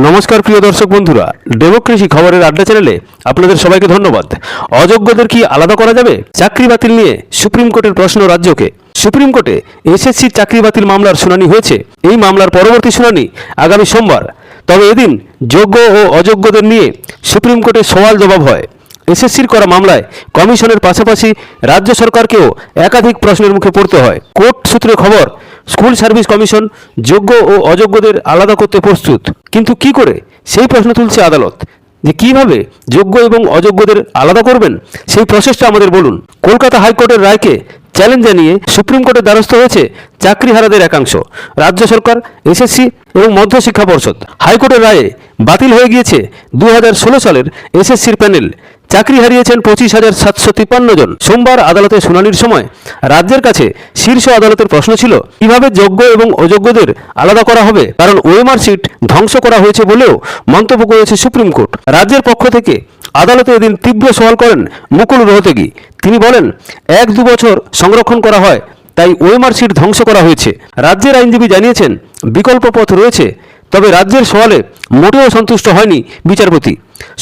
নমস্কার প্রিয় দর্শক বন্ধুরা, ডেমোক্রেসি খবরের আড্ডা চ্যানেলে আপনাদের সবাইকে ধন্যবাদ। অযোগ্যদের কি আলাদা করা যাবে? চাকরি বাতিল নিয়ে সুপ্রিম কোর্টের প্রশ্ন রাজ্যকে। সুপ্রিম কোর্টে এসএসসি চাকরি বাতিল মামলার শুনানি হয়েছে। এই মামলার পরবর্তী শুনানি আগামী সোমবার। তবে এদিন যোগ্য ও অযোগ্যদের নিয়ে সুপ্রিম কোর্টে সওয়াল জবাব হয়। এসএসসির করা মামলায় কমিশনের পাশাপাশি রাজ্য সরকারকেও একাধিক প্রশ্নের মুখে পড়তে হয়। কোর্ট সূত্রে খবর স্কুল সার্ভিস কমিশন যোগ্য ও অযোগ্যদের আলাদা করতে প্রস্তুত। কিন্তু কি করে? সেই প্রশ্ন তুলছে আদালত। যে কীভাবে যোগ্য এবং অযোগ্যদের আলাদা করবেন? সেই প্রসেসটা আমাদের বলুন। কলকাতা হাইকোর্টের রায়কে চ্যালেঞ্জ জানিয়ে সুপ্রিম কোর্টের দ্বারস্থ হয়েছে চাকরিহারাদের একাংশ, রাজ্য সরকার, এসএসসি এবং মধ্য শিক্ষা পর্ষদ। হাইকোর্টের রায়ে বাতিল হয়ে গিয়েছে দু হাজার ষোলো সালের এসএসসির প্যানেল। চাকরি হারিয়েছেন পঁচিশ হাজার সাতশো তিপ্পান্ন জন। সোমবার আদালতে শুনানির সময় রাজ্যের কাছে শীর্ষ আদালতের প্রশ্ন ছিল, কীভাবে যোগ্য এবং অযোগ্যদের আলাদা করা হবে? কারণ ওএমআর সিট ধ্বংস করা হয়েছে বলেও মন্তব্য করেছে সুপ্রিম কোর্ট। রাজ্যের পক্ষ থেকে আদালতে এদিন তীব্র সওয়াল করেন মুকুল রোহতেগি। তিনি বলেন, এক দু বছর সংরক্ষণ করা হয়, তাই ওএমআর সিট ধ্বংস করা হয়েছে। রাজ্যের আইনজীবী জানিয়েছেন, বিকল্প পথ রয়েছে তবে রাজ্যের সওয়ালে মোটেও সন্তুষ্ট হয়নি বিচারপতি।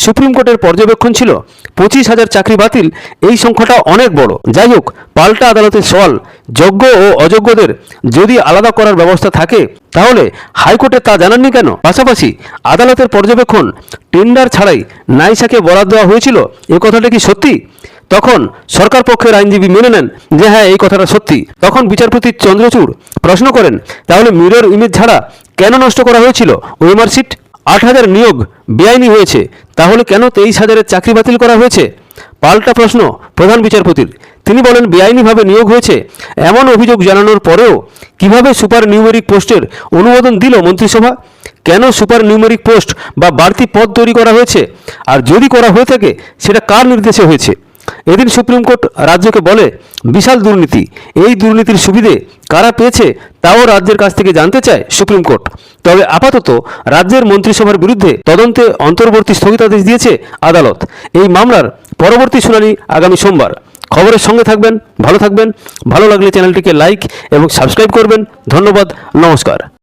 সুপ্রিম কোর্টের পর্যবেক্ষণ ছিল, পঁচিশ হাজার চাকরি বাতিল, এই সংখ্যাটা অনেক বড়। যাই হোক, পাল্টা আদালতের সওয়াল, যোগ্য ও অযোগ্যদের যদি আলাদা করার ব্যবস্থা থাকে, তাহলে হাইকোর্টে তা জানাননি কেন? পাশাপাশি আদালতের পর্যবেক্ষণ, টেন্ডার ছাড়াই নাইসাকে বরাদ দেওয়া হয়েছিল, এ কথাটা কি সত্যি? তখন সরকার পক্ষের আইনজীবী মেনে নেন যে হ্যাঁ এই কথাটা সত্যি। তখন বিচারপতি চন্দ্রচূড় প্রশ্ন করেন, তাহলে মিরর ইমেজ ছাড়া কেন নষ্ট করা হয়েছিল? ওএমআর সিট আট হাজার নিয়োগ বেআইনি হয়েছে, তাহলে কেন তেইশ হাজারের চাকরি বাতিল করা হয়েছে? পাল্টা প্রশ্ন প্রধান বিচারপতির। তিনি বলেন, বেআইনিভাবে নিয়োগ হয়েছে এমন অভিযোগ জানানোর পরেও কীভাবে সুপার নিউমেরিক পোস্টের অনুমোদন দিল মন্ত্রিসভা? কেন সুপার নিউমেরিক পোস্ট বা বাড়তি পদ তৈরি করা হয়েছে? আর যদি করা হয়ে থাকে, সেটা কার নির্দেশে হয়েছে? এদিন সুপ্রিম কোর্ট রাজ্যকে বলে, বিশাল দুর্নীতি। এই দুর্নীতির সুবিধে কারা পেয়েছে তাও রাজ্যের কাছ থেকে জানতে চায় সুপ্রিম কোর্ট। তবে আপাতত রাজ্যের মন্ত্রিসভার বিরুদ্ধে তদন্তে অন্তর্বর্তী স্থগিতাদেশ দিয়েছে আদালত। এই মামলার পরবর্তী শুনানি আগামী সোমবার। খবরের সঙ্গে থাকবেন, ভালো থাকবেন। ভালো লাগলে চ্যানেলটিকে লাইক এবং সাবস্ক্রাইব করবেন। ধন্যবাদ, নমস্কার।